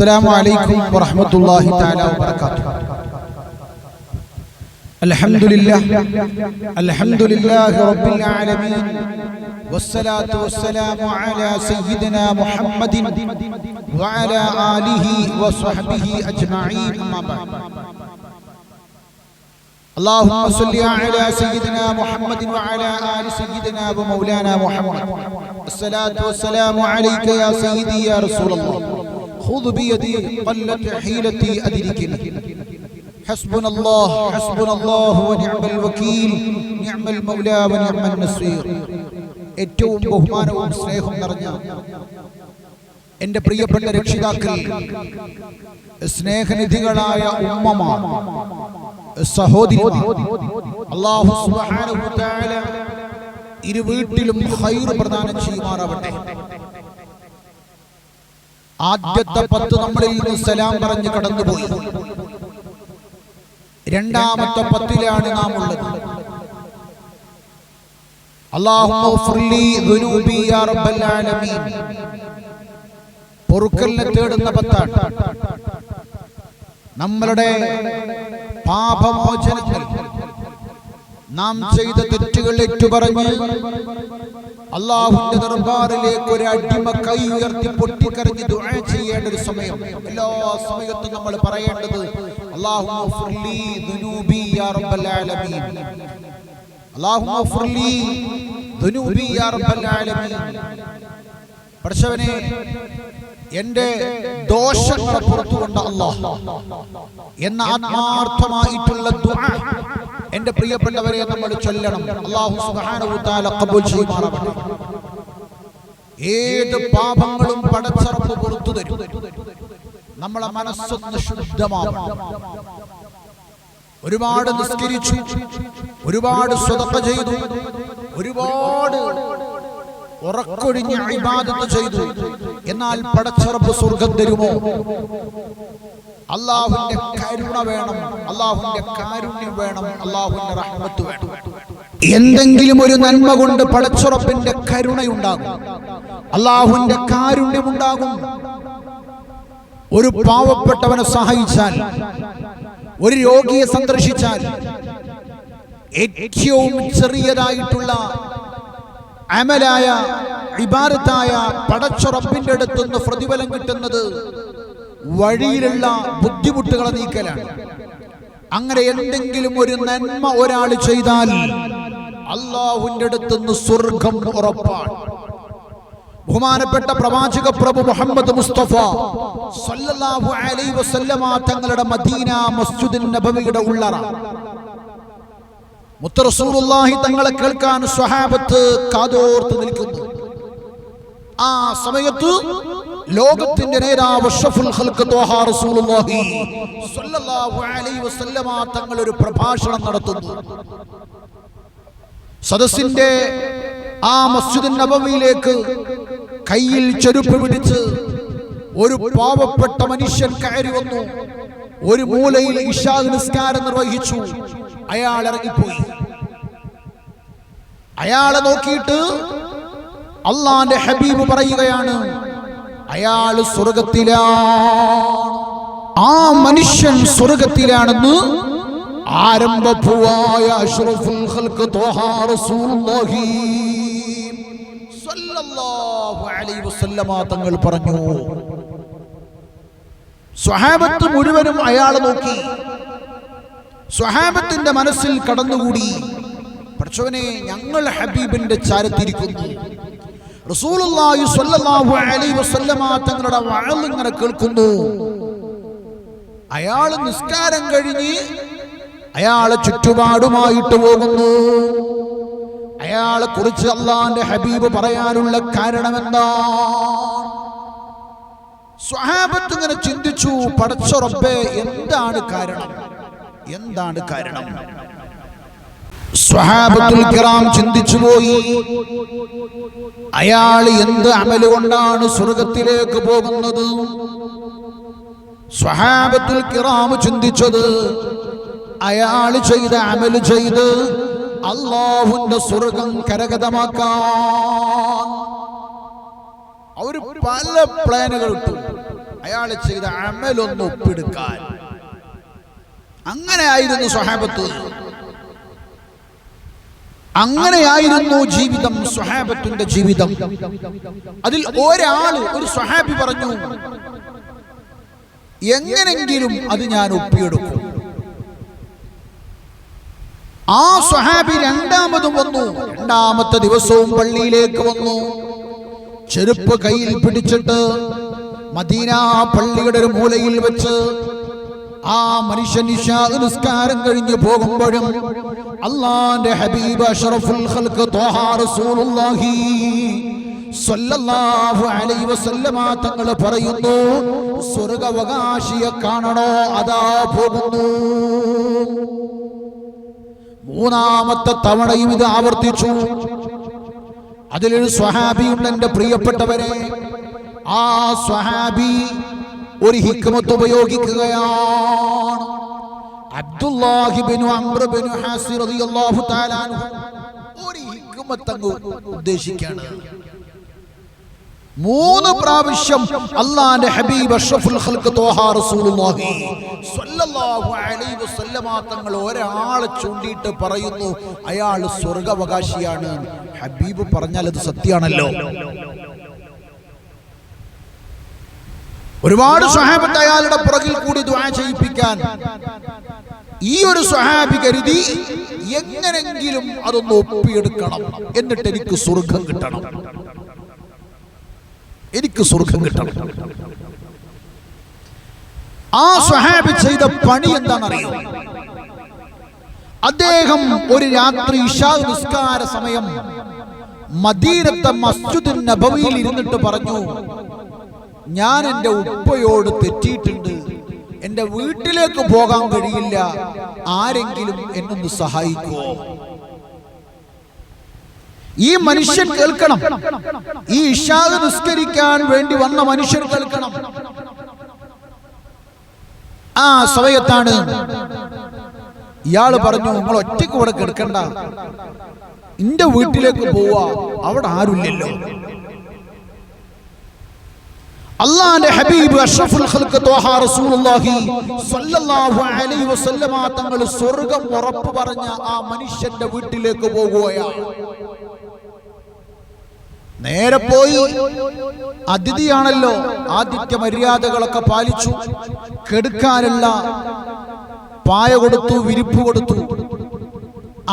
السلام عليكم ورحمة الله تعالى وبركاته الحمد لله الحمد لله رب العالمين والصلاة والسلام على سيدنا محمد وعلى آله وصحبه أجمعين أما بعد اللهم صل على سيدنا محمد وعلى آل سيدنا ومولانا محمد الصلاة والسلام عليك يا سيدي يا رسول الله خذ بيدي قلت حيلتي أدركني حسبنا الله حسبنا الله ونعم الوكيل نعم المولى ونعم النصير ഏറ്റവും ബഹുമാനവും സ്നേഹവും നിറഞ്ഞ എന്റെ പ്രിയപ്പെട്ട രക്ഷിതാക്കൾ സ്നേഹനിധികളായ ഉമ്മമാർ സഹോദരിമാർ അല്ലാഹു സുബ്ഹാനഹു വ തആല ഇരു വീട്ടിലും ഖൈർ പ്രദാനം ചെയ്യുമാറാവട്ടെ ആദ്യത്തെ പത്ത് നമ്മളിൽ നിന്ന് സലാം പറഞ്ഞ് കടന്നുപോയി. രണ്ടാമത്തെ പത്തിലാണ് നാം ഉള്ളത്. പൊറുക്കലിനെ തേടുന്ന പത്താണ്. നമ്മളുടെ പാപമോചനങ്ങൾ. നാം ചെയ്ത തെറ്റുകൾ ഏറ്റുപറഞ്ഞ് അള്ളാഹുന്റെ ദർബാറിലേക്ക് ഒരു അടിമ കൈ ഉയർത്തി പൊട്ടിക്കരഞ്ഞ് ദുആ ചെയ്യേണ്ട ഒരു സമയം. എല്ലാ സമയത്തും നമ്മൾ പറയേണ്ടത് അള്ളാഹു പഠിച്ചവനെ എന്റെ ദോഷങ്ങളെ പുറത്തുകൊണ്ട് അള്ളാഹ് എന്ന ആത്മാർത്ഥമായിട്ടുള്ള എന്റെ പ്രിയപ്പെട്ടവരെ നമ്മൾ ചൊല്ലണം. അള്ളാഹു സുബ്ഹാനഹു തആല ഖബൂൽ ചെയ്യുമാറാവട്ടെ. ഏത് പാപങ്ങളും പടച്ചറപ്പ് പുറത്തു തരും. നമ്മളെ മനസ്സൊന്ന് ശുദ്ധമാവണം. ഒരുപാട് നിസ്കരിച്ചു ഒരുപാട് സ്വതപ്പ ചെയ്തു ഒരുപാട് ഉറക്കൊഴിഞ്ഞ് ഇബാദത്ത് ചെയ്തു. എന്നാൽ പടച്ചറപ്പ് സ്വർഗം തരുമോ? അള്ളാഹുവിന്റെ കരുണ വേണം അള്ളാഹുവിന്റെ കാരുണ്യം വേണം അള്ളാഹുവിന്റെ റഹ്മത്ത് വേണം. എന്തെങ്കിലും ഒരു നന്മ കൊണ്ട് പടച്ചുറപ്പിന്റെ കരുണയുണ്ടാകും. അള്ളാഹുന്റെ കാരുണ്യം ഉണ്ടാകും ഒരു പാവപ്പെട്ടവനെ സഹായിച്ചാൽ ഒരു രോഗിയെ സന്ദർശിച്ചാൽ ഏറ്റവും ചെറിയതായിട്ടുള്ള അമലായ ഇബാരത്തായ പടച്ചുറപ്പിന്റെ അടുത്തുനിന്ന് പ്രതിഫലം കിട്ടുന്നത് വഴിയിലുള്ള ബുദ്ധിമുട്ടുകളെ നീക്കലാണ്. അങ്ങനെ എന്തെങ്കിലും ഒരു നന്മ ഒരാൾ ചെയ്താൽ അള്ളാഹുവിന്റെ അടുത്തുനിന്ന് സ്വർഗം ഉറപ്പാണ്. ബഹുമാനപ്പെട്ട പ്രവാചക പ്രഭു മുഹമ്മദ് മുസ്തഫ സല്ലല്ലാഹു അലൈഹി വസല്ലമ തങ്ങളുടെ മദീന മസ്ജിദുൻ നബവിയുടെ ഉള്ളറ. മുത്തറസൂറുല്ലാഹി തങ്ങളെ കേൾക്കാൻ സ്വഹാബത്ത് കാതോർത്ത് നിൽക്കുന്നു. ആ സമയത്ത് ലോകത്തിന്റെ നേതാവ് തങ്ങൾ ഒരു പ്രഭാഷണം നടത്തുന്നു. സദസ്സിന്റെ ആ മസ്ജിദ് നബവിയിലേക്ക് കയ്യിൽ ചെരുപ്പ് പിടിച്ച് ഒരു പാവപ്പെട്ട മനുഷ്യൻ കയറി വന്നു. ഒരു മൂലയിൽ ഇഷാ നിസ്കാരം നിർവഹിച്ചു. അയാൾ ഇറങ്ങിപ്പോയി. അയാളെ നോക്കിയിട്ട് അള്ളാന്റെ ഹബീബ് പറയുകയാണ് അയാൾ സ്വർഗത്തിലാണ്. ആ മനുഷ്യൻ സ്വർഗത്തിലാണെന്ന് ആരംഭപ്പുവായ അഷ്റഫുൽ ഖൽഖ് ത്വഹ റസൂലുള്ളാഹി സ്വല്ലല്ലാഹു അലൈഹി വസല്ലമ തങ്ങൾ പറഞ്ഞു. സ്വഹാബത്ത് മുഴുവനും അയാളെ നോക്കി. സ്വഹാബത്തിന്റെ മനസ്സിൽ കടന്നുകൂടി. പഠിച്ചവനെ ഞങ്ങൾ ഹബീബിന്റെ ചാരത്തിരിക്കുന്നു. റസൂലുള്ളാഹി സ്വല്ലല്ലാഹു അലൈഹി വസല്ലമ തങ്ങളുടെ വഅൽ ഇങ്ങനെ കേൾക്കുന്നു. അയാൾ നിസ്കാരം കഴിഞ്ഞ് അയാളെ ചുറ്റുപാടുമായിട്ട് പോകുന്നു. അയാളെ കുറിച്ച് അള്ളാന്റെ ഹബീബ് പറയാനുള്ള കാരണം എന്താ സ്വഹാബത്ത് ഇങ്ങനെ ചിന്തിച്ചു പടച്ച റബ്ബേ എന്താണ് കാരണം? എന്താണ് കാരണം? സ്വഹാബത്തുൽ കിറാം ചിന്തിച്ചു പോയി അയാൾ എന്ത് അമൽ കൊണ്ടാണ് സ്വർഗത്തിലേക്ക് പോകുന്നത്? സ്വഹാബത്തുൽ കിറാം ചിന്തിച്ചത് അയാൾ ചെയ്ത അമൽ ചെയ്ത് അള്ളാഹുന്റെ സ്വർഗം കരഗതമാക്കാൻ. അവർ പല പ്ലാനുകൾ ഇട്ടു. അയാൾ ചെയ്ത അമലൊന്ന് ഒപ്പിടുക്കാൻ. അങ്ങനെ അങ്ങനെയായിരുന്നു സ്വഹാബത്ത്. അങ്ങനെയായിരുന്നു ജീവിതം സ്വഹാബത്തിന്റെ ജീവിതം. അതിൽ ഒരാൾ ഒരു സ്വഹാബി പറഞ്ഞു എങ്ങനെങ്കിലും അത് ഞാൻ ഒപ്പിയെടുക്കും. ആ സ്വഹാബി രണ്ടാമതും വന്നു. രണ്ടാമത്തെ ദിവസവും പള്ളിയിലേക്ക് വന്നു. ചെരുപ്പ് കയ്യിൽ പിടിച്ചിട്ട് മദീന പള്ളിയുടെ ഒരു മൂലയിൽ വെച്ച് ആ മനുഷ്യൻ നിസ്കാരം കഴിഞ്ഞു പോകുമ്പോഴും അള്ളാന്റെ ഹബീബ് അഷറഫുൽ ഖൽക്ക് ത്വഹ റസൂലുള്ളാഹി സ്വല്ലല്ലാഹു അലൈഹി വസല്ലമ തങ്ങൾ പറയുന്നു സ്വർഗവകാശിയെ കാണണോ? അതാ പോകുന്നു. മൂന്നാമത്തെ തവണയും ഇത് ആവർത്തിച്ചു. അതിലൊരു സ്വഹാബിയുണ്ട് എന്റെ പ്രിയപ്പെട്ടവരെ. ആ സ്വഹാബി ഒരു ഹിക്മത്ത് ഉപയോഗിക്കുകയാണ്. അബ്ദുല്ലാഹിബിനു ഒരു ഹിക്മത്ത് അങ്ങ് മൂന്ന് പ്രാവശ്യം അള്ളാന്റെ ഹബീബ് അഷ്റഫുൽ ഖൽഖ് റസൂലുള്ളാഹി സ്വല്ലല്ലാഹു അലൈഹി വസല്ലമ തങ്ങൾ ഒരാളെ ചൂണ്ടിയിട്ട് പറയുന്നു അയാൾ സ്വർഗവകാശിയാണ്. ഹബീബ് പറഞ്ഞാൽ അത് സത്യാണല്ലോ ഒരുപാട് സ്വഹാബത്ത് അയാളുടെ പുറകിൽ കൂടി ദുആ ചെയ്യിപ്പിക്കാൻ. ഈ ഒരു സ്വഹാബി കരുതി എങ്ങനെങ്കിലും അതൊന്ന് ഒപ്പിയെടുക്കണം. എന്നിട്ട് എനിക്ക് സ്വർഗം കിട്ടണം. എനിക്ക് സ്വർഗം കിട്ടണം. ആ സ്വഹാബി ചെയ്ത പണി എന്താണെന്നറിയോ? അദ്ദേഹം ഒരു രാത്രി ഇഷാ നിസ്കാര സമയം മദീനത്തെ മസ്ജിദ് നബവിയിൽ ഇരുന്നിട്ട് പറഞ്ഞു ഞാൻ എന്റെ ഉപ്പയോട് തെറ്റിയിട്ടുണ്ട്. എന്റെ വീട്ടിലേക്ക് പോകാൻ കഴിയില്ല. ആരെങ്കിലും എന്നൊന്ന് സഹായിക്കുമോ ഈ മനുഷ്യൻ കേൾക്കണം. ഈ ഇഷാദ് നിസ്കരിക്കാൻ വേണ്ടി വന്ന മനുഷ്യൻ കേൾക്കണം. ആ സമയത്താണ് ഇയാൾ പറഞ്ഞു നിങ്ങൾ ഒറ്റയ്ക്ക് ഇവിടെ കിടക്കണ്ട. എന്റെ വീട്ടിലേക്ക് പോവാ. അവിടെ ആരുമില്ലല്ലോ. അള്ളാന്റെ ഹബീബ് അഷ്റഫുൽ ഖൽഖ് ത്വഹ റസൂലുള്ളാഹി സ്വല്ലല്ലാഹു അലൈഹി വസല്ലമ തങ്ങൾ സ്വർഗം ഉറപ്പ് പറഞ്ഞ ആ മനുഷ്യന്റെ വീട്ടിലേക്ക് പോകുകയാണ് നേരെ പോയി അതിഥിയാണല്ലോ ആദിത്യ മര്യാദകളൊക്കെ പാലിച്ചു. കെടുക്കാനല്ല പായ കൊടുത്തു വിരിപ്പ് കൊടുത്തു.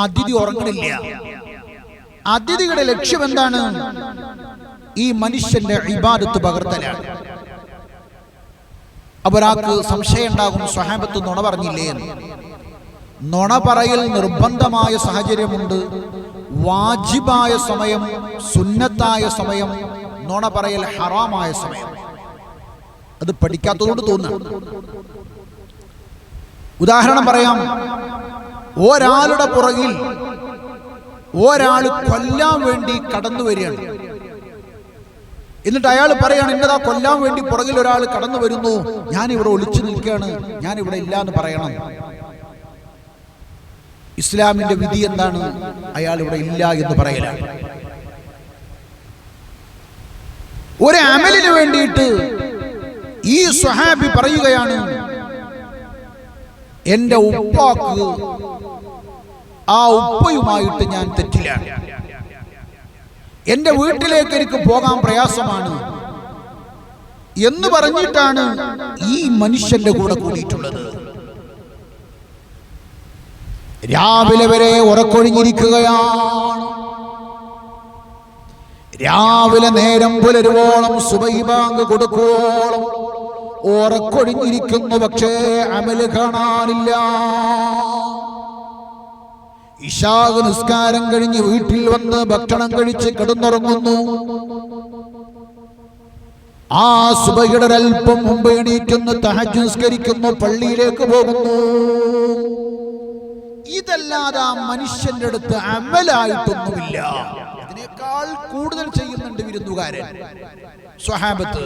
അതിഥി ഉറങ്ങണില്ല. അതിഥികളുടെ ലക്ഷ്യം എന്താണ് ഈ മനുഷ്യന്റെ ഇബാദത്ത് പകർത്തലാണ്. അവരാൾക്ക് സംശയം ഉണ്ടാകും സ്വഹാബത്ത് നുണ പറഞ്ഞില്ലേ എന്ന്? നുണ പറയൽ നിർബന്ധമായ സാഹചര്യമുണ്ട്. വാജിബായ സമയം സുന്നത്തായ സമയം നുണ പറയൽ ഹറാമായ സമയം. അത് പഠിക്കാത്തതുകൊണ്ട് തോന്നുന്നു ഉദാഹരണം പറയാം. ഒരാളുടെ പുറകിൽ ഒരാൾ കൊല്ലാൻ വേണ്ടി കടന്നു വരികയാണ് എന്നിട്ട് അയാൾ പറയാണ് എന്നതാ കൊല്ലാൻ വേണ്ടി പുറകിൽ ഒരാൾ കടന്നു വരുന്നു. ഞാൻ ഇവിടെ ഒളിച്ചു നിൽക്കുകയാണ്. ഞാൻ ഇവിടെ ഇല്ല എന്ന് പറയണം. ഇസ്ലാമിന്റെ വിധി എന്താണ്? അയാൾ ഇവിടെ ഇല്ല എന്ന് പറയലാണ്. ഒരു അമലിന് വേണ്ടിയിട്ട് ഈ സ്വഹാബി പറയുകയാണ് എന്റെ ഉപ്പാക്ക് ആ ഉപ്പയുമായിട്ട് ഞാൻ തെറ്റിലാണ് എന്റെ വീട്ടിലേക്ക് എനിക്ക് പോകാൻ പ്രയാസമാണ് എന്ന് പറഞ്ഞിട്ടാണ് ഈ മനുഷ്യന്റെ കൂടെ കൂടിയിട്ടുള്ളത്. രാവിലെ വരെ ഉറക്കൊഴിഞ്ഞിരിക്കുകയാണ്. രാവിലെ നേരം പുലരുവോളം സുബൈബാങ്ക് കൊടുക്കുവോളം ഉറക്കൊഴിഞ്ഞിരിക്കുന്നു പക്ഷേ അമൽ കാണാനില്ല. ഇഷാഗ് നിസ്കാരം കഴിഞ്ഞ് വീട്ടിൽ വന്ന് ഭക്ഷണം കഴിച്ച് കിടന്നുറങ്ങുന്നു. ആ സുബയുടെ ഒരൽപ്പം മുമ്പ് എണീറ്റുന്നു തഹജ് നിസ്കരിക്കുന്നു പള്ളിയിലേക്ക് പോകുന്നു. ഇതല്ലാതെ ആ മനുഷ്യന്റെ അടുത്ത് അമലായിട്ടൊന്നുമില്ല. ഇതിനേക്കാൾ കൂടുതൽ ചെയ്യുന്നുണ്ട് വിരുന്നുകാരൻ. സ്വഹാബത്ത്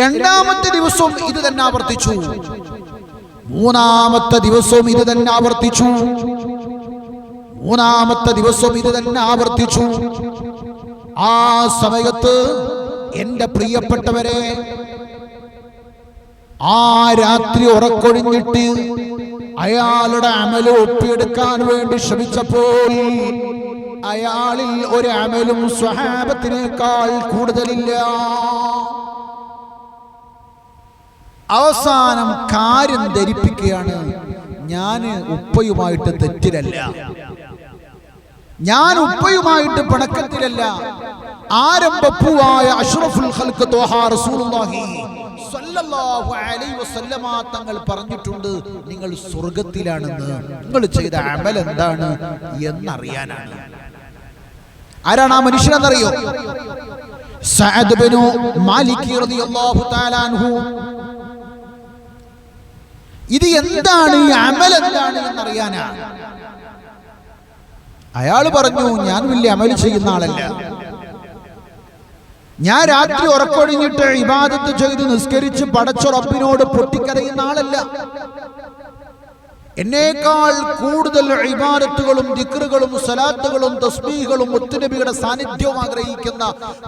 രണ്ടാമത്തെ ദിവസവും ഇത് തന്നെ ആവർത്തിച്ചു. മൂന്നാമത്തെ ദിവസവും ഇത് തന്നെ ആവർത്തിച്ചു. മൂന്നാമത്തെ ദിവസവും ഇത് തന്നെ ആവർത്തിച്ചു. ആ സമയത്ത് എന്റെ പ്രിയപ്പെട്ടവരെ ആ രാത്രി ഉറക്കൊഴിഞ്ഞിട്ട് അയാളുടെ അമൽ ഒപ്പിയെടുക്കാൻ വേണ്ടി ശ്രമിച്ചപ്പോൾ അയാളിൽ ഒരു അമലും സ്വഹാബത്തിനേക്കാൾ കൂടുതലില്ല. അവസാനം കാര്യം ധരിപ്പിക്കുകയാണ്. ഞാൻ ഉപ്പയുമായിട്ട് തെറ്റിലല്ല. ഞാൻ ഉപ്പയുമായിട്ട് പിണക്കത്തിലല്ല. ആരംഭപ്പൂവായ അഷ്റഫുൽ ഹൽക്ക് റസൂലുള്ളാഹി അലൈഹി വസല്ലമ തങ്ങൾ പറഞ്ഞിട്ടുണ്ട് നിങ്ങൾ സ്വർഗത്തിലാണെന്ന് നിങ്ങൾ ചെയ്ത അമൽ എന്താണ്? എന്നറിയാനാണ്. ആരാണ് ആ മനുഷ്യനെന്നറിയോ? സഅദ് ബിനു മാലിക് തആല അൻഹു. ഇത് എന്താണ് ഈ അമൽ എന്താണ് എന്നറിയാനാണ് അയാൾ പറഞ്ഞു ഞാൻ വലിയ അമൽ ചെയ്യുന്ന ആളല്ല. ഞാൻ രാത്രി ഉറക്കൊഴിഞ്ഞിട്ട് ഇബാദത്ത് ചെയ്ത് നിസ്കരിച്ച് പടച്ചുറപ്പിനോട് പൊട്ടിക്കരയുന്ന ആളല്ല. എന്നേക്കാൾ കൂടുതൽ ഇബാദത്തുകളും ദിക്റുകളും സലാത്തുകളും തസ്ബീഹുകളും മുത്തുനബിയുടെ സാന്നിധ്യവും ആഗ്രഹിക്കുന്ന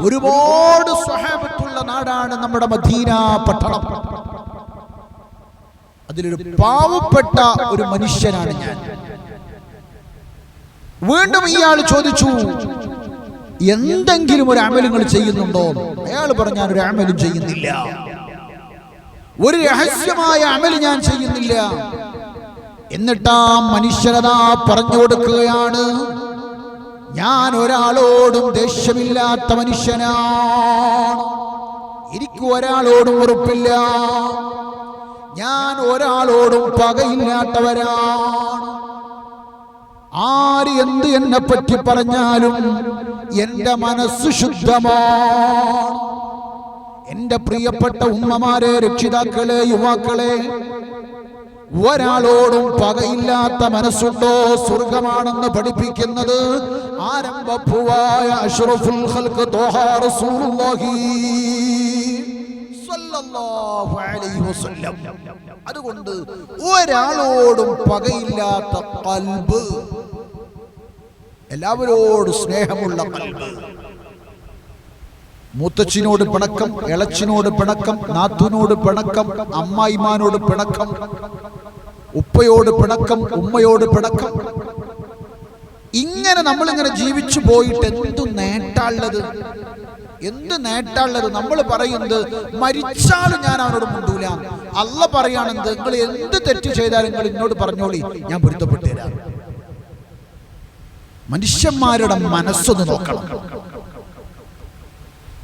ഒരുപാട് സ്വഹാബത്തുള്ള നാടാണ് നമ്മുടെ മദീന പട്ടണം. അതിലൊരു പാവപ്പെട്ട ഒരു മനുഷ്യനാണ് ഞാൻ. വീണ്ടും ഇയാൾ ചോദിച്ചു എന്തെങ്കിലും ഒരു അമലുകൾ ചെയ്യുന്നുണ്ടോ? അയാൾ പറഞ്ഞു ഞാൻ ഒരു അമലും ചെയ്യുന്നില്ല. ഒരു രഹസ്യമായ അമൽ ഞാൻ ചെയ്യുന്നില്ല. എന്നിട്ടാ മനുഷ്യരതാ പറഞ്ഞു കൊടുക്കുകയാണ് ഞാൻ ഒരാളോടും ദേഷ്യമില്ലാത്ത മനുഷ്യനാണ്. എനിക്ക് ഒരാളോടും ഉറപ്പില്ല. ഞാൻ ഒരാളോടും പകയില്ലാത്തവരാണ്. ആര് എന്ത് എന്നെ പറ്റി പറഞ്ഞാലും എന്റെ മനസ്സ് ശുദ്ധമാണ്. എന്റെ പ്രിയപ്പെട്ട ഉമ്മമാരെ രക്ഷിതാക്കളെ യുവാക്കളെ ഒരാളോടും പകയില്ലാത്ത മനസ്സുണ്ടോ? സ്വർഗമാണെന്ന് പഠിപ്പിക്കുന്നത് ആരംഭപ്പുവായ അഷ്റഫുൽ ത്വഹ റസൂലുള്ളാഹി. അതുകൊണ്ട് ഒരാളോടും പകയില്ലാത്ത കൽബ് എല്ലാവരോടും സ്നേഹമുള്ള കൽബ്. മൂത്തച്ഛനോട് പിണക്കം ഇളച്ചിനോട് പിണക്കം നാത്തുനോട് പിണക്കം അമ്മായിമാനോട് പിണക്കം ഉപ്പയോട് പിണക്കം ഉമ്മയോട് പിണക്കം. ഇങ്ങനെ നമ്മളിങ്ങനെ ജീവിച്ചു പോയിട്ട് എന്തു നേട്ടാളുള്ളത് എന്ത് നേട്ടമുള്ളത് നമ്മൾ പറയുന്നത് മരിച്ചാലും ഞാൻ അവനോട് മുണ്ടൂല. അല്ല പറയുകയാണെന്ന് നിങ്ങൾ എന്ത് തെറ്റ് ചെയ്താലും നിങ്ങൾ എന്നോട് പറഞ്ഞോളി. ഞാൻ പൊരുത്തപ്പെട്ടു തരാം. മനുഷ്യന്മാരുടെ മനസ്സൊന്ന് നോക്കണം.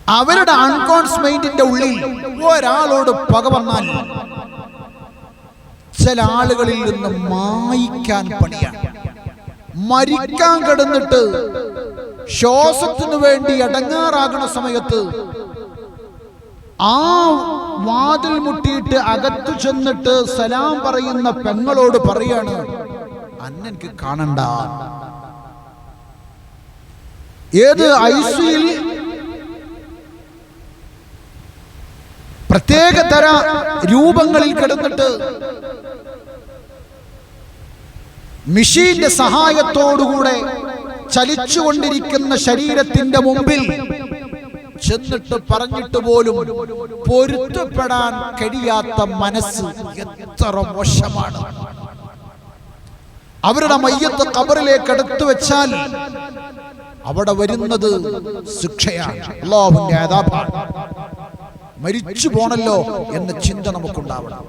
അവരുടെ അൺകോൺസ് മൈൻഡിന്റെ ഉള്ളിൽ ഒരാളോട് പക വന്നാൽ ചില ആളുകളിൽ നിന്ന് മായിക്കാൻ പണിയാണ്. മരിക്കാൻ കിടന്നിട്ട് ശ്വാസത്തിനു വേണ്ടി അടങ്ങാറാകണ സമയത്ത് ആ വാതിൽ മുട്ടിയിട്ട് അകത്തു ചെന്നിട്ട് സലാം പറയുന്ന പെങ്ങളോട് പറയാണ് അന്നെനിക്ക് കാണണ്ട. ഏത് ഐസിയിൽ പ്രത്യേക തര രൂപങ്ങളിൽ കിടന്നിട്ട് മിഷീന്റെ സഹായത്തോടുകൂടെ ചലിച്ചുകൊണ്ടിരിക്കുന്ന ശരീരത്തിന്റെ മുമ്പിൽ ചെന്നിട്ട് പറഞ്ഞിട്ട് പോലും പൊരുത്തപ്പെടാൻ കഴിയാത്ത മനസ്സ് എത്ര മോശമാണ്. അവരുടെ മയ്യത്ത് കബറിലേക്ക് എടുത്തു വെച്ചാൽ അവിടെ വരുന്നത് ശിക്ഷയാണ്. മരിച്ചു പോണല്ലോ എന്ന ചിന്ത നമുക്കുണ്ടാവണം.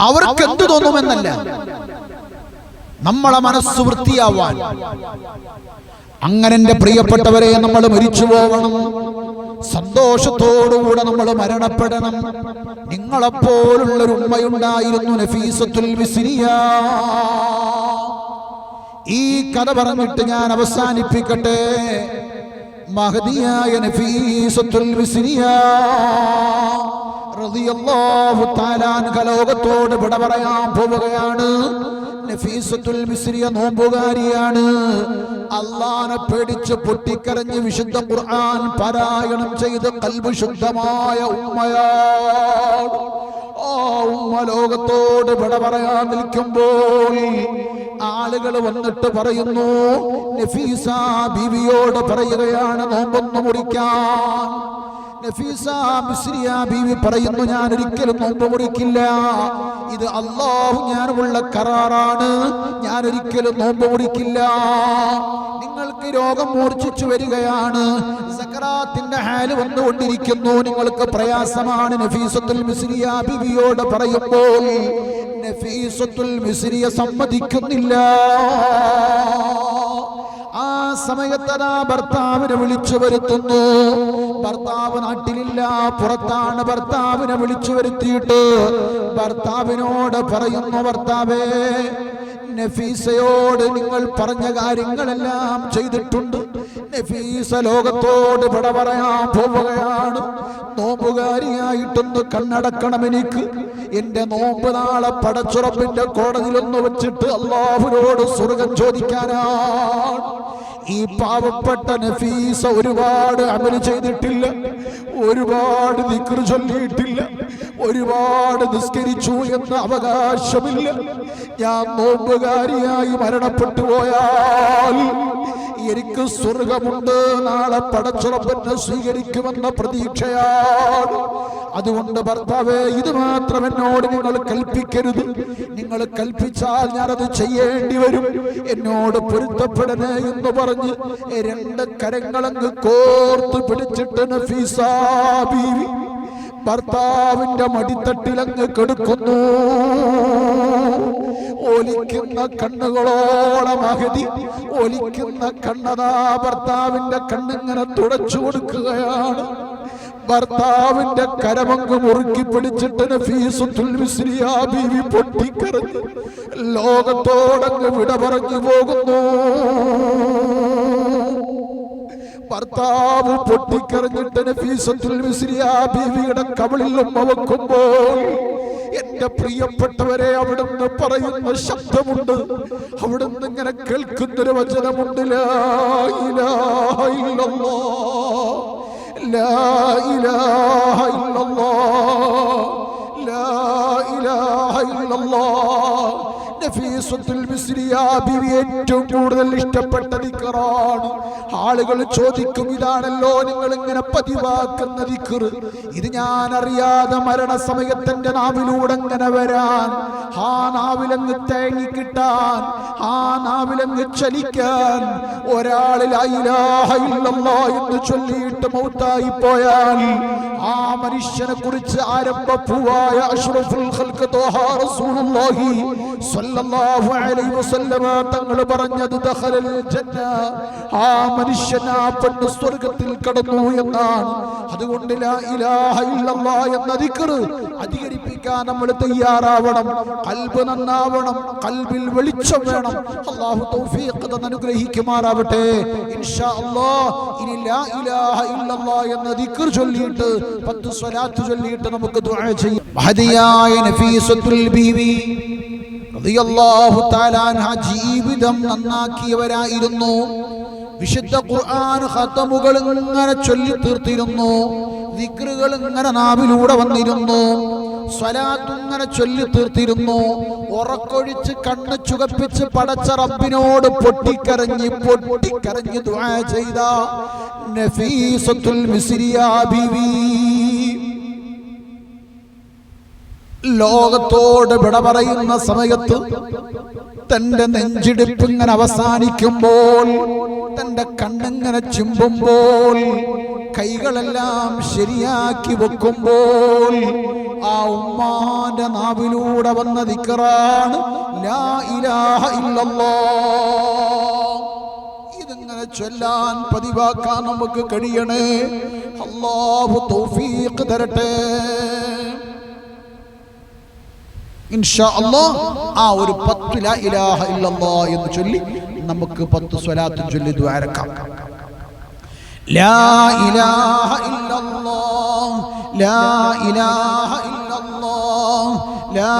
അവർക്ക് എന്തു തോന്നുമെന്നല്ല. നമ്മളെ മനസ്സ് വൃത്തിയാവാൻ. അങ്ങനെ പ്രിയപ്പെട്ടവരെ നമ്മൾ മരിച്ചു പോകണം. സന്തോഷത്തോടുകൂടെ നമ്മൾ മരണപ്പെടണം. നിങ്ങളെപ്പോലുള്ളൊരു ഉമ്മയുണ്ടായിരുന്നു നഫീസത്തുൽ മിസ്രിയ. ഈ കഥ പറഞ്ഞിട്ട് ഞാൻ അവസാനിപ്പിക്കട്ടെ. മഹതിയായ നഫീസത്തുൽ മിസ്രിയ റളിയല്ലാഹു തആല ലോകത്തോട് വിട പറയാൻ പോവുകയാണ്. നഫീസത്തുൽ മിസ്രിയ നോമ്പുകാരിയാണ്. അള്ളാനെ പേടിച്ച് പൊട്ടിക്കരഞ്ഞ് വിശുദ്ധ ഖുർആൻ പാരായണം ചെയ്ത് കൽബ് ശുദ്ധമായ ഉമ്മയാണ് ഉമ്മ ലോകത്തോട് വിട പറയാൻ നിൽക്കുമ്പോൾ ആളുകൾ വന്നിട്ട് പറയുന്നു നഫീസ ബീവിയോട് പറയുകയാണ് നോമ്പൊന്നു മുറിക്കാൻ. നഫീസ മിസ്രിയ ബീവി പറയുന്നു ഞാൻ ഒരിക്കലും നോമ്പ് മുറിക്കില്ല. ഇത് അള്ളാഹു ഞാനുമുള്ള കരാറാണ് ഞാൻ ഒരിക്കലും നോമ്പ് മുറിക്കില്ല. നിങ്ങൾക്ക് രോഗം മൂർച്ഛിച്ചു വരികയാണ് സക്കറാത്തിന്റെ ഹാൽ വന്നുകൊണ്ടിരിക്കുന്നു നിങ്ങൾക്ക് പ്രയാസമാണ് നഫീസത്തുൽ മിസ്രിയ ബീവിയോട് പറയുമ്പോൾ നഫീസത്തുൽ മിസ്രിയ സമ്മതിക്കുന്നില്ല. ആ സമയത്തതാ ഭർത്താവിനെ വിളിച്ചു വരുത്തുന്നു. ഭർത്താവ് നാട്ടിലില്ല പുറത്താണ് ഭർത്താവിനെ വിളിച്ചു വരുത്തിയിട്ട് ഭർത്താവിനോട് പറയുന്നു ഭർത്താവേ നഫീസയോട് നിങ്ങൾ പറഞ്ഞ കാര്യങ്ങളെല്ലാം ചെയ്തിട്ടുണ്ട്. നഫീസ ലോകത്തോട് പട പറയാൻ പോവുകയാണ്. നോമ്പുകാരിയായിട്ടൊന്ന് കണ്ണടക്കണം എനിക്ക്. എന്റെ നോമ്പ് നാളെ പടച്ചുറപ്പിന്റെ കോടതിയിലൊന്ന് വെച്ചിട്ട് അള്ളാഹുവിനോട് സ്വർഗം ചോദിക്കാനാണ്. ഈ പാവപ്പെട്ട നഫീസ ഒരുപാട് അമൽ ചെയ്തിട്ടില്ല. ഒരുപാട് നിക്കർ ചൊല്ലിയിട്ടില്ല. ഒരുപാട് നിസ്കരിച്ചു എന്ന അവകാശമില്ല. ഞാൻ നോമ്പുകാരിയായി മരണപ്പെട്ടു പോയാൽ എനിക്ക് സ്വർഗമുണ്ട് നാളെ പടച്ചുറപ്പെട്ട് സ്വീകരിക്കുമെന്ന പ്രതീക്ഷയാണ്. അതുകൊണ്ട് ഭർത്താവേ ഇത് മാത്രം എന്നോട് നിങ്ങൾ കൽപ്പിക്കരുത്. നിങ്ങൾ കൽപ്പിച്ചാൽ ഞാനത് ചെയ്യേണ്ടി വരും. എന്നോട് പൊരുത്തപ്പെടണേ എന്ന് പറഞ്ഞ് രണ്ട് കരങ്ങളങ്ങ് കോർത്ത് പിടിച്ചിട്ട് നഫീസാ ബീവി. ഭർത്താവിന്റെ മടിത്തട്ടിലങ്ങ് കെടുക്കുന്നു. ഒലിക്കുന്ന കണ്ണുകളോളം അഹതി ഒലിക്കുന്ന കണ്ണതാ ഭർത്താവിന്റെ കണ്ണിങ്ങനെ തുടച്ചു കൊടുക്കുകയാണ്. ഭർത്താവിന്റെ കരമങ്ങ് മുറുക്കി പിടിച്ചിട്ട് ബീവി പൊട്ടിക്കരഞ്ഞ് ലോകത്തോടങ്ങ് വിട പറഞ്ഞു പോകുന്നു. ഭർത്താവ് പൊട്ടിക്കറിഞ്ഞിട്ട് നഫീസത്തുൽ മിസ്രിയാ ബീവിയുടെ കവളിൽ ഉമ്മ വെക്കുമ്പോൾ എന്റെ പ്രിയപ്പെട്ടവരെ അവിടുന്ന് പറയുന്ന ശബ്ദമുണ്ട്. അവിടുന്ന് ഇങ്ങനെ കേൾക്കുന്നൊരു വചനമുണ്ട്. ലാ ഇലാഹ. ഏറ്റവും കൂടുതൽ ഇഷ്ടപ്പെട്ട ദിക്കറാണ്. ആളുകൾ ചോദിക്കും ഇതാണല്ലോ നിങ്ങൾ ഇങ്ങനെ പതിവാക്കുന്ന ദിക്കർ. ഇത് ഞാൻ അറിയാതെ മരണസമയത്തിന്റെ നാവിലൂടെ ഇങ്ങനെ വരാൻ. ആ നാവിലങ്ങ് തേങ്ങി കിട്ടാൻ ആ നാവിലങ്ങ് ചലിക്കാൻ ഒരാളിൽ എന്ന് ചൊല്ലിയിട്ട് മൗത്തായി പോയാൽ ആ മനുഷ്യനെ കുറിച്ച് ആരംഭപ്പൂവായ അഷ്റഫുൽ അലൈഹി വസല്ലമ തങ്ങൾ പറഞ്ഞത് ദഖലൽ ജന്ന ആ മനുഷ്യൻ ആ പെണ്ണ് സ്വർഗത്തിൽ കടന്നു എന്നാണ്. അതുകൊണ്ട് ലാ ഇലാഹ എന്ന ദിക്ർ അധികരിപ്പിക്കാൻ നമ്മൾ തയ്യാറാവണം. കൽബ് നന്നാവണം കൽബിൽ വെളിച്ചം വേണം. അല്ലാഹു തൗഫീഖ് അനുഗ്രഹിക്കുമാറാവട്ടെ ഇൻഷാ അല്ലാഹ് ഇനി ലാ ഇലാഹ ഇല്ലല്ലാ എന്ന ദിക്ർ ചൊല്ലിയിട്ട് പത്ത് സ്വലാത്ത് ചൊല്ലിയിട്ട് നമുക്ക് ദുആ ചെയ്യാം. മഹദിയായ നഫീസത്തുൽ ബീവി. ജീവിതം നന്നാക്കിയവരായിരുന്നു. വിശുദ്ധ ഖുർആൻ ഹത്തമുകൾ ഇങ്ങനെ ചൊല്ലി തീർത്തിരുന്നു ദിക്റുകൾ ഇങ്ങനെ നാവിലൂടെ വന്നിരുന്നു. സ്വലാത്ത് ഇങ്ങനെ ചൊല്ലി തീർത്തിരുന്നു ഉറക്കൊഴിച്ച് കണ്ണ് ചുകപ്പിച്ച് പടച്ച റബ്ബിനോട് പൊട്ടിക്കരഞ്ഞ് പൊട്ടിക്കരഞ്ഞ് ദുആ ചെയ്ത നഫീസത്തുൽ മിസ്രിയ ബീവി. ലോകത്തോട് വിട പറയുന്ന സമയത്ത് തന്റെ നെഞ്ചിടിപ്പ് ഇങ്ങനെ അവസാനിക്കുമ്പോൾ തന്റെ കണ്ണിങ്ങനെ ചിമ്പുമ്പോൾ കൈകളെല്ലാം ശരിയാക്കി വെക്കുമ്പോൾ ആ ഉമ്മാന്റെ നാവിലൂടെ വന്ന ദിക്കറാണ് ഇതിങ്ങനെ ചൊല്ലാൻ പതിവാക്കാൻ നമുക്ക് കഴിയണേ. അള്ളാഹു തൗഫീഖ് തരട്ടെ. ആ ഒരു പത്ത് ഇലാഹ ഇല്ലല്ലാഹ് എന്ന് ചൊല്ലി നമുക്ക് പത്ത് സ്വലാത്ത് ചൊല്ലി ദ്വാരക്കാം ലാ ഇലാഹ ഇല്ലല്ലാഹ് ലാ ഇലാഹ ഇല്ലല്ലാഹ് ലാ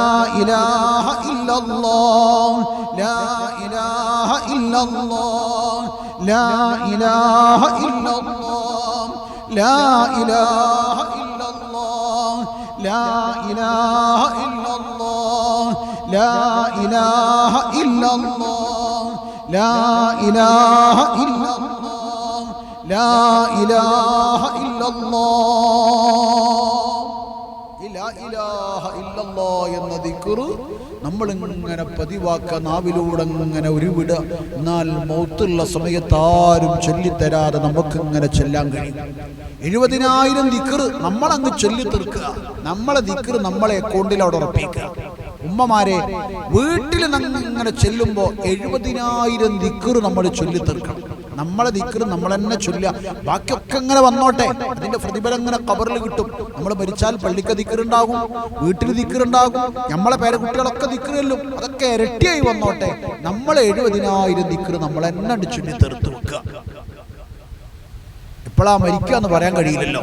ഇലാഹ ഇല്ലല്ലാഹ് ലാ ഇലാഹ ഇല്ലല്ലാഹ് ലാ ഇലാഹ ഇല്ലല്ലാഹ് ലാ ഇലാഹ ഇല്ലല്ലാഹ് ലാ ഇലാഹ ഇല്ലല്ലാഹ് ലാ ഇലാഹ ഇല്ലല്ലാഹ്. ലാ ഇലാഹ ഇല്ലല്ലാഹ്. ലാ ഇലാഹ ഇല്ലല്ലാഹ്. ഇലാ ഇലാഹ ഇല്ലല്ലാ എന്ന ദിക്റ് നമ്മൾ ഇങ്ങനെ പതിവാക്ക നാവിലൂടെ ഇങ്ങനെ ഉരുവിട. എന്നാൽ മൗത്തുള്ള സമയത്ത് ആരും ചൊല്ലിത്തരാതെ നമുക്ക് ഇങ്ങനെ ചെല്ലാൻ കഴിയും. എഴുപതിനായിരം ദിക്റ് നമ്മളങ്ങ് ചൊല്ലി തീർക്കുക നമ്മളെ ദിക്റ് നമ്മളെ അക്കൗണ്ടിൽ അവിടെ ഉറപ്പിക്കുക. ഉമ്മമാരെ വീട്ടിൽ ഇങ്ങനെ ചെല്ലുമ്പോൾ എഴുപതിനായിരം ദിക്കറ് നമ്മൾ ചൊല്ലി തീർക്കണം നമ്മളെ ദിക്കറ് നമ്മൾ തന്നെ ചൊല്ലുക. ബാക്കിയൊക്കെ ഇങ്ങനെ വന്നോട്ടെ. അതിന്റെ പ്രതിഫലം ഇങ്ങനെ കബറിൽ കിട്ടും. നമ്മൾ മരിച്ചാൽ പള്ളിക്ക് ദിക്കറുണ്ടാകും വീട്ടിൽ ദിക്കറുണ്ടാകും നമ്മളെ പേരക്കുട്ടികളൊക്കെ ദിക്കറല്ലും അതൊക്കെ ഇരട്ടിയായി വന്നോട്ടെ. നമ്മൾ എഴുപതിനായിരം ദിക്കറ് നമ്മൾ തന്നെ ചൊല്ലി തീർത്ത് വെക്കുക. എപ്പോഴാ മരിക്കുക എന്ന് പറയാൻ കഴിയില്ലല്ലോ.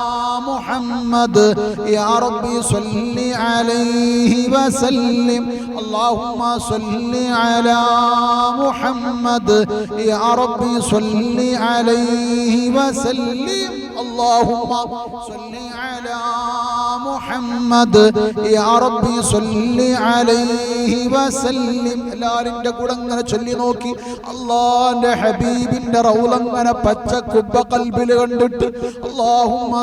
محمد يا ربي صل عليه وسلم اللهم صل على محمد يا ربي صل عليه وسلم اللهم صل على محمد يا ربي صل عليه وسلم എല്ലാരിന്റെ കൂടെ അങ്ങനെ ചൊല്ലി നോക്കി അള്ളാന്റെ ഹബീബിന്റെ റൗലങ്ങനെ പച്ച കുബ്ബ കൽബിൽ കണ്ടിട്ട് അല്ലാഹുമ്മ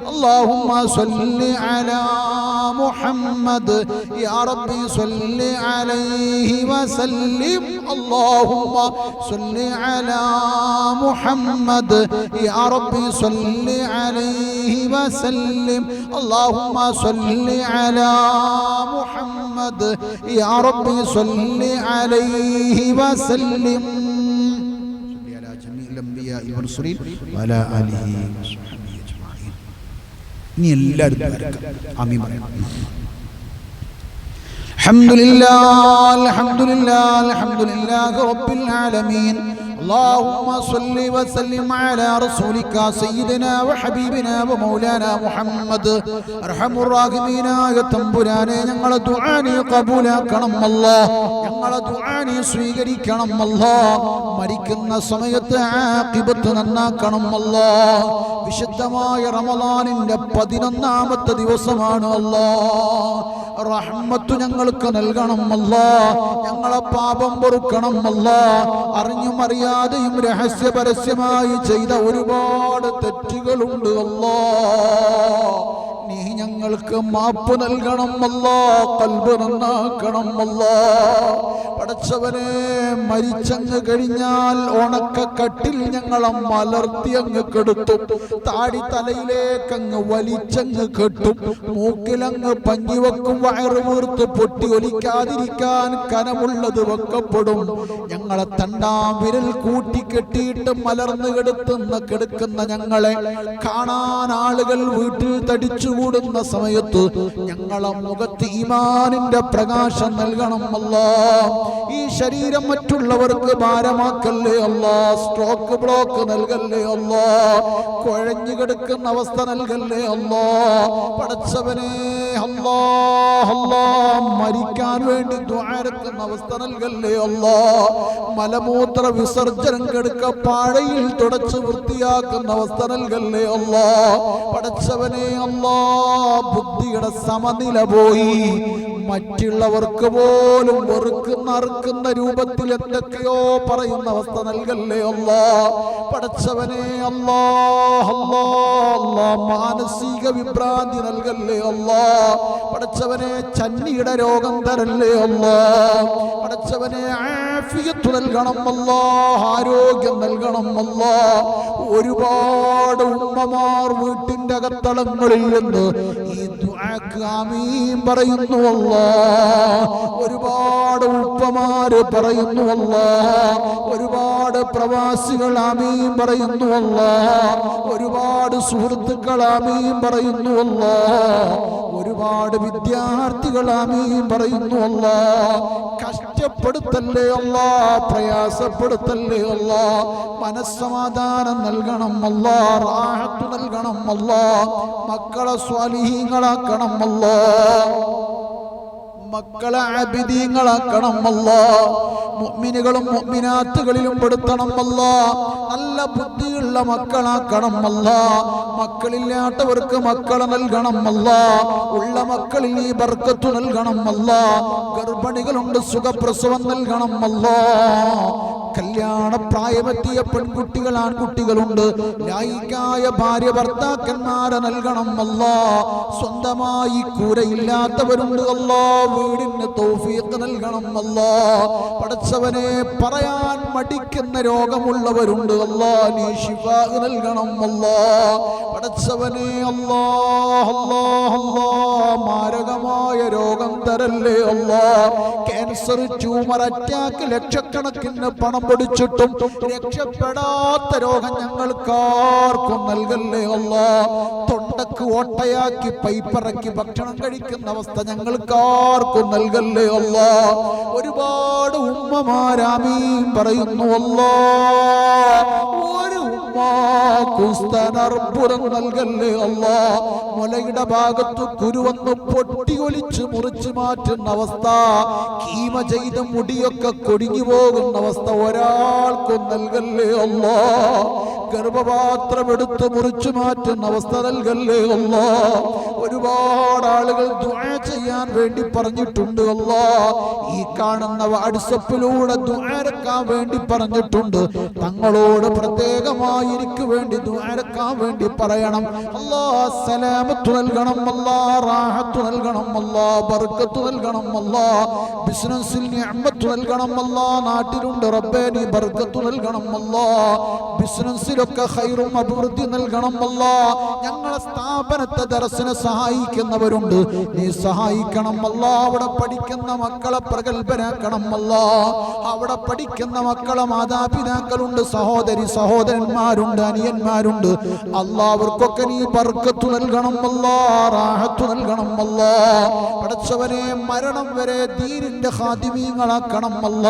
اللهم صل على محمد يا ربي صل عليه وسلم اللهم صل على محمد يا ربي صل عليه وسلم اللهم صل على محمد يا ربي صل عليه وسلم صل على جميع الانبياء والمرسلين وعلى اله وصحبه اجمعين ഇനി എല്ലാവരും ആമീൻ പറയാം الحمد لله الحمد لله الحمد لله رب العالمين اللهم صل وسلم على رسولك سيدنا وحبيبنا ومولانا محمد അർഹമു റാഹിമീനായ തമ്പുരാനെ ഞങ്ങളെ ദുആനെ കബൂലാക്കണം അല്ലാ ഞങ്ങളെ ദുആനെ സ്വീകരിക്കണം അല്ലാ മരിക്കുന്ന സമയത്ത് ആഖിബത്ത് നന്നാക്കണം അല്ലാ വിശുദ്ധമായ റമദാനിന്റെ പതിനൊന്നാമത്തെ ദിവസമാണ് അല്ലാ റഹ്മത്ത് ഞങ്ങൾക്ക് നൽകണം അല്ലാ ഞങ്ങളെ പാപം പൊറുക്കണം അല്ലാ അറിഞ്ഞും അറിയാതെയും രഹസ്യ പരസ്യമായി ചെയ്ത ഒരുപാട് തെറ്റുകളുണ്ട് അല്ലാ നീ ഞങ്ങൾക്ക് മാപ്പ് നൽകണം അല്ലോ കൽബ് നന്നാക്കണം അല്ലോ പടച്ചവനെ മരിച്ചങ്ങ് കഴിഞ്ഞാൽ ഉണക്കക്കട്ടിൽ ഞങ്ങളെ മലർത്തി അങ്ങ് കെടുത്തും. താടി തലയിലേക്ക് അങ്ങ് വലിച്ചങ്ങ് കെട്ടും. മൂക്കിലങ്ങ് പഞ്ഞിവെക്കും വയറ് വീർത്ത് പൊട്ടി ഒലിക്കാതിരിക്കാൻ കനമുള്ളത് വെക്കപ്പെടും. ഞങ്ങളെ തണ്ടാം വിരൽ കൂട്ടി കെട്ടിയിട്ട് മലർന്നു കെടുത്തുന്ന കെടുക്കുന്ന ഞങ്ങളെ കാണാൻ ആളുകൾ വീട്ടിൽ തടിച്ചുകൂടുന്ന സമയത്ത് ഞങ്ങളെ മുഖത്ത് ഈമാനിന്റെ പ്രകാശം നൽകണം അല്ല. ഈ ശരീരം മറ്റുള്ളവർക്ക് ഭാരമാക്കല്ലേ അല്ല. സ്ട്രോക്ക് ബ്ലോക്ക് നൽകല്ലേ അല്ല. കുഴഞ്ഞു കിടക്കുന്ന അവസ്ഥ നൽകല്ലേ അല്ല. പടച്ചവനെ അല്ലാ അല്ലാ. മരിക്കാൻ വേണ്ടി ദ്വാരക്കുന്ന അവസ്ഥ നൽകല്ലേ അല്ല. മലമൂത്ര വിസർജനം കെടുക്ക പാഴയിൽ തുടച്ചു വൃത്തിയാക്കുന്ന അവസ്ഥ നൽകല്ലേ അല്ല. പടച്ചവനെ അല്ലാ. ബുദ്ധിയുടെ സമനില പോയി. മറ്റുള്ളവർക്ക് പോലും വെറുക്കുന്ന അറുക്കുന്ന രൂപത്തിൽ എന്തൊക്കെയോ പറയുന്ന അവസ്ഥ നൽകല്ലേ അല്ലോ? പടച്ചവനെ അല്ലോ മാനസിക വിഭ്രാന്തി നൽകല്ലേ അല്ലോ? പടച്ചവനെ ചന്നിയുടെ രോഗം തരല്ലേ അല്ലോ? പടച്ചവനെ ആഫിയത്ത് നൽകണം അല്ലാ ആരോഗ്യം നൽകണം അല്ലാ. ഒരുപാട് ഉമ്മമാർ വീട്ടിന്റെ അകത്തളങ്ങളിൽ നിന്ന് ഈ ദുആ ദുആക്ക് ആമീൻ പറയുന്നു അല്ലാ. ഒരുപാട് ഉപ്പമാര് പറയുന്നു അല്ലാ. ഒരുപാട് പ്രവാസികൾ ആമീൻ പറയുന്നു അല്ലാ. ഒരുപാട് സുഹൃത്തുക്കൾ ആമീൻ പറയുന്നു അല്ലാ. ഒരുപാട് വിദ്യാർത്ഥികൾ ആമീൻ പറയുന്നു അല്ലാ. കഷ്ടപ്പെടുത്തല്ലേ അല്ല പ്രയാസപ്പെടുത്തല്ലേ അല്ല. മനസ്സമാധാനം നൽകണം അല്ല റാഹത്ത് നൽകണം അല്ല. മക്കളെ സ്വാലിഹീങ്ങളാക്കണം അല്ലാ. മക്കളെ അബിദീങ്ങളാക്കണം അല്ലാ മുഅ്മിനുകളും മുഅ്മിനാത്തുകളിലും പെടുത്തണം നല്ല ബുദ്ധിയുള്ള മക്കളാക്കണം മക്കളില്ലാത്തവർക്ക് മക്കളെ നൽകണം ഉള്ള മക്കളിൽ ഈ ബർക്കത്ത് നൽകണം ഗർഭിണികളുണ്ട് സുഖപ്രസവം നൽകണം കല്യാണ പ്രായമെത്തിയ പെൺകുട്ടികൾ ആൺകുട്ടികളുണ്ട്. ലായിക്കായ ഭാര്യ ഭർത്താക്കന്മാരെ നൽകണം സ്വന്തമായി കൂരയില്ലാത്തവരുണ്ട് അല്ലാ വീടിന് തൗഫീഖ് നൽകണം അല്ലാ പടച്ചവനെ പറയാൻ മടിക്കുന്ന രോഗമുള്ളവരുണ്ട്. അല്ലാ നീ ശിഫാ നൽകണം അല്ലാ പടച്ചവനെ അല്ലാ അല്ലോ അല്ലോ മാരകമായ രോഗം തരല്ലേ അല്ലാ ക്യാൻസർ ട്യൂമർ അറ്റാക്ക് ലക്ഷക്കണക്കിന് പണം പൊടിച്ചിട്ടും രക്ഷപ്പെടാത്ത രോഗം ഞങ്ങൾക്കാർക്കും നൽകല്ലേ അല്ലാ തൊണ്ടക്ക് ഓട്ടയാക്കി പൈപ്പിറക്കി ഭക്ഷണം കഴിക്കുന്ന അവസ്ഥ ഞങ്ങൾക്കാർക്കും നൽകല്ലേ അല്ലാ ഒരുപാട് ഉമ്മമാരാമീൻ പറയുന്നു അല്ലാ ഒരു നൽകല്ലേ അല്ലാ മുലയുടെ ഭാഗത്ത് കുരുവന്ന് പൊട്ടി ഒലിച്ച് മുറിച്ചു മാറ്റുന്ന അവസ്ഥ കീമ ചെയ്ത മുടിയൊക്കെ കൊടിഞ്ഞു പോകുന്ന അവസ്ഥ ഒരാൾക്കും നൽകല്ലേ അല്ലാ ഗർഭപാത്രം എടുത്ത് മുറിച്ചു മാറ്റുന്ന അവസ്ഥ നൽകല്ലേ അല്ലാ? ഒരുപാട് ആളുകൾ ദുആ ചെയ്യാൻ വേണ്ടി പറഞ്ഞിട്ടുണ്ട് അല്ലാ. ഈ കാണുന്ന വാട്സപ്പിലൂടെ ദ്വാരക്കാൻ വേണ്ടി പറഞ്ഞിട്ടുണ്ട്. തങ്ങളോട് പ്രത്യേകമായി എനിക്ക് വേണ്ടി ദ്വാരക്കാൻ വേണ്ടി പറയണം. അല്ലാ സലാമത്ത് നൽകണം അല്ലാ റാഹത്ത് നൽകണം അല്ലാ ബർക്കത്ത് നൽകണം അല്ലാ ബിസിനസ്സിൽ നിഅമത്ത് നൽകണം അല്ലാ നാട്ടിലുണ്ട് റബ്ബേ നീ ബർക്കത്ത് നൽകണം അല്ലാ ബിസിനസ്സിലൊക്കെ ഹൈറും അഭിവൃദ്ധി നൽകണം അല്ല. ഞങ്ങളെ സ്ഥാപനത്തെ ദർശന സഹായിക്കുന്നവരുണ്ട്. നീ സഹായിക്കണം അല്ല. അവിടെ പഠിക്കുന്ന മക്കളെ പ്രഗത്ഭരാക്കണം അല്ല. അവിടെ പഠിക്കുന്ന മക്കളെ മാതാപിതാക്കളുണ്ട് സഹോദരി സഹോദരന്മാരുണ്ട് അനിയന്മാരുണ്ട്. അല്ലാവർക്കൊക്കെ നീ ബർക്കത്ത് നൽകണം അല്ല. റാഹത്തു നൽകണം അല്ല. പടച്ചവനെ മരണം വരെ ദീനിന്റെ ഹാദിമീങ്ങളാക്കണം അല്ല.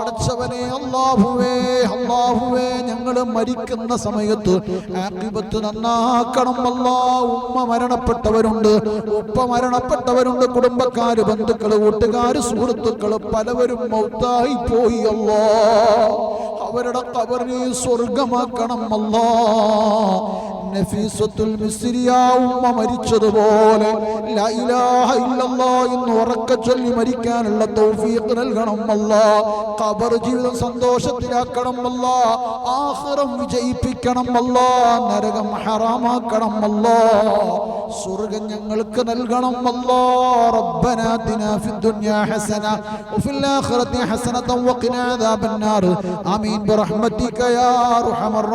പടച്ചവനെ അല്ലാഹുവേ അല്ലാഹുവേ ഞങ്ങൾ മരിക്കുന്ന സമയത്ത് ആഖിബത്ത് നന്നാക്കണം. അല്ല ഉമ്മ മരണപ്പെട്ടവരുണ്ട്. ഉപ്പ മരണപ്പെട്ടവരുണ്ട്. കുടുംബക്കാര് ബന്ധുക്കൾ കൂട്ടുകാര് സുഹൃത്തുക്കൾ പലവരും മൗത്തായി പോയി. അല്ലോ അവരുടെ കവറിനെ സ്വർഗമാക്കണം അല്ലോ നഫീസത്തുൽ മിസ്രിയ ഉമ്മ മരിച്ചതുപോലെ ലാ ഇലാഹ ഇല്ലല്ലാ എന്ന് ഉറക്ക ചൊല്ലി മരിക്കാനുള്ള തൗഫീഖ് നൽകണം. അല്ലാ ഖബർ ജീവിതം സന്തോഷത്തിലാക്കണം. അല്ലാ ആഖിറം വിജയിപ്പിക്കണം അല്ലോ നരകം ഹറാമാക്കണം അല്ലോ സ്വർഗം ഞങ്ങൾക്ക് നൽകണം അല്ലോ റബ്ബന ആതിനാ ഫി ദുനിയാ ഹസന വഫിൽ ആഖിറതി ഹസനത വഖിന അദാബൻ നാർ ആമീൻ. ബിറഹ്മതിക യാ അർഹമർ